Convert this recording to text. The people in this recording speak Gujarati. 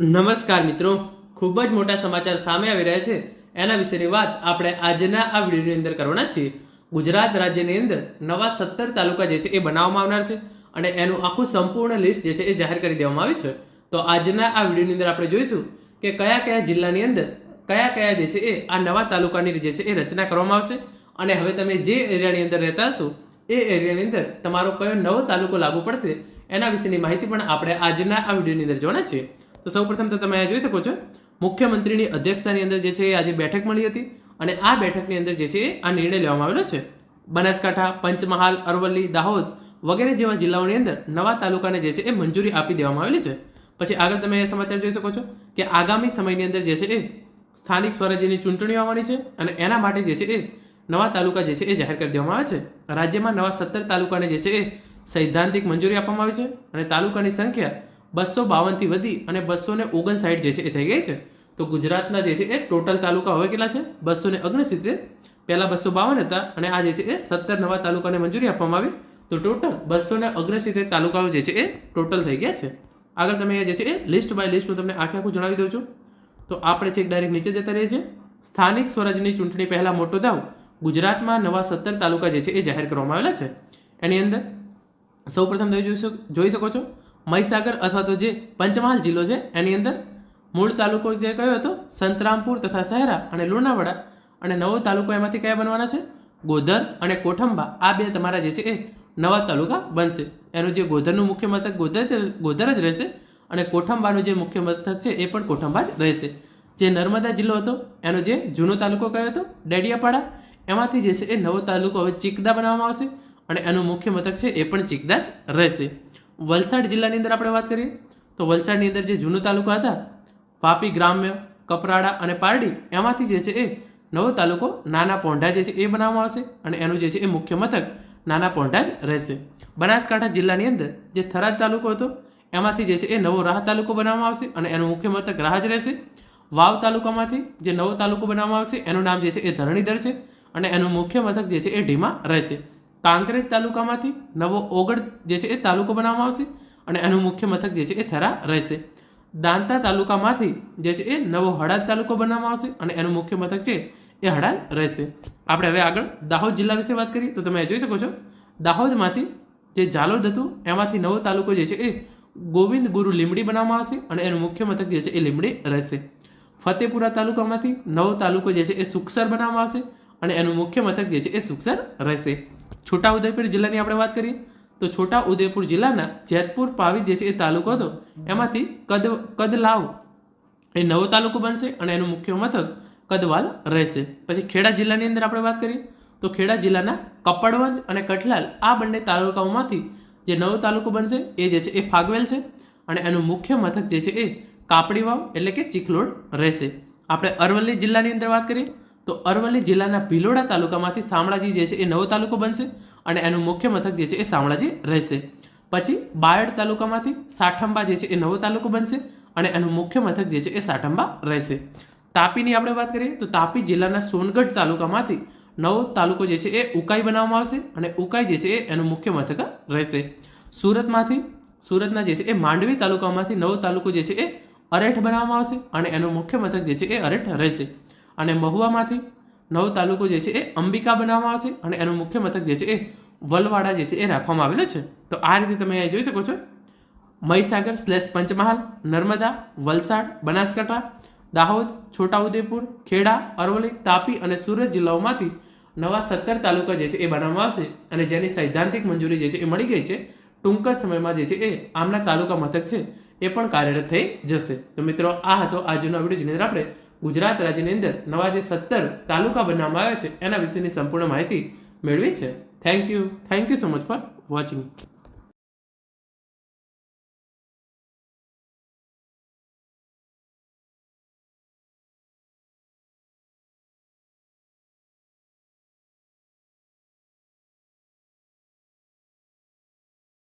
નમસ્કાર મિત્રો. ખૂબ જ મોટા સમાચાર સામે આવી રહ્યા છે. એના વિશેની વાત આપણે આજના આ વિડીયોની અંદર કરવાના છીએ. ગુજરાત રાજ્યની અંદર નવા સત્તર તાલુકા જે છે એ બનાવવામાં આવનાર છે અને એનું આખું સંપૂર્ણ લિસ્ટ જે છે એ જાહેર કરી દેવામાં આવ્યું છે. તો આજના આ વિડીયોની અંદર આપણે જોઈશું કે કયા કયા જિલ્લાની અંદર કયા કયા જે છે એ આ નવા તાલુકાની જે છે એ રચના કરવામાં આવશે અને હવે તમે જે એરિયાની અંદર રહેતા હશો, એ એરિયાની અંદર તમારો કયો નવો તાલુકો લાગુ પડશે એના વિશેની માહિતી પણ આપણે આજના આ વિડીયોની અંદર જોવાના છીએ. તો સૌપ્રથમ તો તમે અહીંયા જોઈ શકો છો. મુખ્યમંત્રીની અધ્યક્ષતાની અંદર જે છે એ આજે બેઠક મળી હતી અને આ બેઠકની અંદર જે છે આ નિર્ણય લેવામાં આવેલો છે. બનાસકાંઠા, પંચમહાલ, અરવલ્લી, દાહોદ વગેરે જેવા જિલ્લાઓની અંદર નવા તાલુકાને જે છે એ મંજૂરી આપી દેવામાં આવેલી છે. પછી આગળ તમે એ સમાચાર જોઈ શકો છો કે આગામી સમયની અંદર જે છે એ સ્થાનિક સ્વરાજ્યની ચૂંટણીઓ આવવાની છે અને એના માટે જે છે એ નવા તાલુકા જે છે એ જાહેર કરી દેવામાં આવે છે. રાજ્યમાં નવા સત્તર તાલુકાને જે છે એ સૈદ્ધાંતિક મંજૂરી આપવામાં આવી છે અને તાલુકાની સંખ્યા બસો બાવનથી વધી અને બસો ને ઓગણસાઠ જે છે એ થઈ ગઈ છે. તો ગુજરાતના જે છે એ ટોટલ તાલુકા હવે કેટલા છે? બસો ને ઓગણસિત્તેર, પહેલાં બસો બાવન હતા અને આ જે છે એ સત્તર નવા તાલુકાને મંજૂરી આપવામાં આવી. તો ટોટલ બસો ને ઓગણસિત્તેર તાલુકાઓ જે છે એ ટોટલ થઈ ગયા છે. આગળ તમે જે છે એ લિસ્ટ બાય લિસ્ટ હું તમને આખે આખું જણાવી દઉં છું. તો આપણે છે ડાયરેક્ટ નીચે જતા રહીએ છીએ. સ્થાનિક સ્વરાજ્યની ચૂંટણી પહેલાં મોટો દાવ ગુજરાતમાં નવા સત્તર તાલુકા જે છે એ જાહેર કરવામાં આવેલા છે. એની અંદર સૌપ્રથમ તમે જોઈ શકો જોઈ શકો છો મહીસાગર અથવા તો જે પંચમહાલ જિલ્લો છે, એની અંદર મૂળ તાલુકો જે કયો હતો? સંતરામપુર તથા શહેરા અને લુણાવાડા. અને નવો તાલુકો એમાંથી કયા બનવાના છે? ગોધર અને કોઠંબા. આ બે તમારા જે છે એ નવા તાલુકા બનશે. એનું જે ગોધરનું મુખ્ય મથક ગોધર ગોધર જ રહેશે અને કોઠંબાનું જે મુખ્ય મથક છે એ પણ કોઠંબા જ રહેશે. જે નર્મદા જિલ્લો હતો, એનો જે જૂનો તાલુકો કયો હતો? ડેડિયાપાડા. એમાંથી જે છે એ નવો તાલુકો હવે ચિકદા બનાવવામાં આવશે અને એનું મુખ્ય મથક છે એ પણ ચિકદા રહેશે. વલસાડ જિલ્લાની અંદર આપણે વાત કરીએ, તો વલસાડની અંદર જે જૂનો તાલુકો હતા, વાપી ગ્રામ્ય, કપરાડા અને પારડી, એમાંથી જે છે એ નવો તાલુકો નાના પોંઢા જે છે એ બનાવવામાં આવશે અને એનું જે છે એ મુખ્ય મથક નાના પોંઢા જ રહેશે. બનાસકાંઠા જિલ્લાની અંદર જે થરાદ તાલુકો હતો, એમાંથી જે છે એ નવો રાહ તાલુકો બનાવવામાં આવશે અને એનું મુખ્ય મથક રાહ જ રહેશે. વાવ તાલુકામાંથી જે નવો તાલુકો બનાવવામાં આવશે, એનું નામ જે છે એ ધરણીધર છે અને એનું મુખ્ય મથક જે છે એ ઢીમા રહેશે. કાંકરેજ તાલુકામાંથી નવો ઓગળ જે છે એ તાલુકો બનાવવામાં આવશે અને એનું મુખ્ય મથક જે છે એ થરા રહેશે. દાંતા તાલુકામાંથી જે છે એ નવો હળાદ તાલુકો બનાવવામાં આવશે અને એનું મુખ્ય મથક છે એ હળાદ રહેશે. આપણે હવે આગળ દાહોદ જિલ્લા વિશે વાત કરીએ તો તમે જોઈ શકો છો, દાહોદમાંથી જે ઝાલોદ હતું એમાંથી નવો તાલુકો જે છે એ ગોવિંદ ગુરુ લીમડી બનાવવામાં આવશે અને એનું મુખ્ય મથક જે છે એ લીમડી રહેશે. ફતેપુરા તાલુકામાંથી નવો તાલુકો જે છે એ સુખસર બનાવવામાં આવશે અને એનું મુખ્ય મથક જે છે એ સુખસર રહેશે. છોટાઉદેપુર જિલ્લાની આપણે વાત કરીએ, તો છોટા ઉદેપુર જિલ્લાના જેતપુર પાવી જે છે એ તાલુકો હતો, એમાંથી કદ, કદલાવ એ નવો તાલુકો બનશે અને એનું મુખ્ય મથક કદવાલ રહેશે. પછી ખેડા જિલ્લાની અંદર આપણે વાત કરીએ, તો ખેડા જિલ્લાના કપડવંજ અને કઠલાલ આ બંને તાલુકાઓમાંથી જે નવો તાલુકો બનશે એ જે છે એ ફાગવેલ છે અને એનું મુખ્ય મથક જે છે એ કાપડી વાવ એટલે કે ચીખલોડ રહેશે. આપણે અરવલ્લી જિલ્લાની અંદર વાત કરીએ તો અરવલ્લી જિલ્લાના ભિલોડા તાલુકામાંથી શામળાજી જે છે એ નવો તાલુકો બનશે અને એનું મુખ્ય મથક જે છે એ શામળાજી રહેશે. પછી બાયડ તાલુકામાંથી સાઠંબા જે છે એ નવો તાલુકો બનશે અને એનું મુખ્ય મથક જે છે એ સાઠંબા રહેશે. તાપીની આપણે વાત કરીએ તો તાપી જિલ્લાના સોનગઢ તાલુકામાંથી નવો તાલુકો જે છે એ ઉકાઈ બનાવવામાં આવશે અને ઉકાઈ જે છે એ એનું મુખ્ય મથક રહેશે. સુરતમાંથી, સુરતના જે છે એ માંડવી તાલુકામાંથી નવો તાલુકો જે છે એ અરેઠ બનાવવામાં આવશે અને એનું મુખ્ય મથક જે છે એ અરેઠ રહેશે. અને મહુવામાંથી નવ તાલુકો જે છે એ અંબિકા બનાવવામાં આવશે અને એનું મુખ્ય મથક જે છે એ વલવાડા જે છે એ રાખવામાં આવેલો છે. તો આ રીતે તમે અહીંયા જોઈ શકો છો. મહીસાગર સ્લેશ પંચમહાલ, નર્મદા, વલસાડ, બનાસકાંઠા, દાહોદ, છોટાઉદેપુર, ખેડા, અરવલ્લી, તાપી અને સુરત જિલ્લાઓમાંથી નવા સત્તર તાલુકા જે છે એ બનાવવામાં આવશે અને જેની સૈદ્ધાંતિક મંજૂરી જે છે એ મળી ગઈ છે. ટૂંક જ સમયમાં જે છે એ આમના તાલુકા મથક છે એ પણ કાર્યરત થઈ જશે. તો મિત્રો, આ હતો આજનો વીડિયો. જેની અંદર આપણે ગુજરાત રાજ્યની અંદર નવા જે સત્તર તાલુકા બનાવવામાં આવ્યા છે, એના વિશેની સંપૂર્ણ માહિતી મેળવી છે. Thank you thank you so much for watching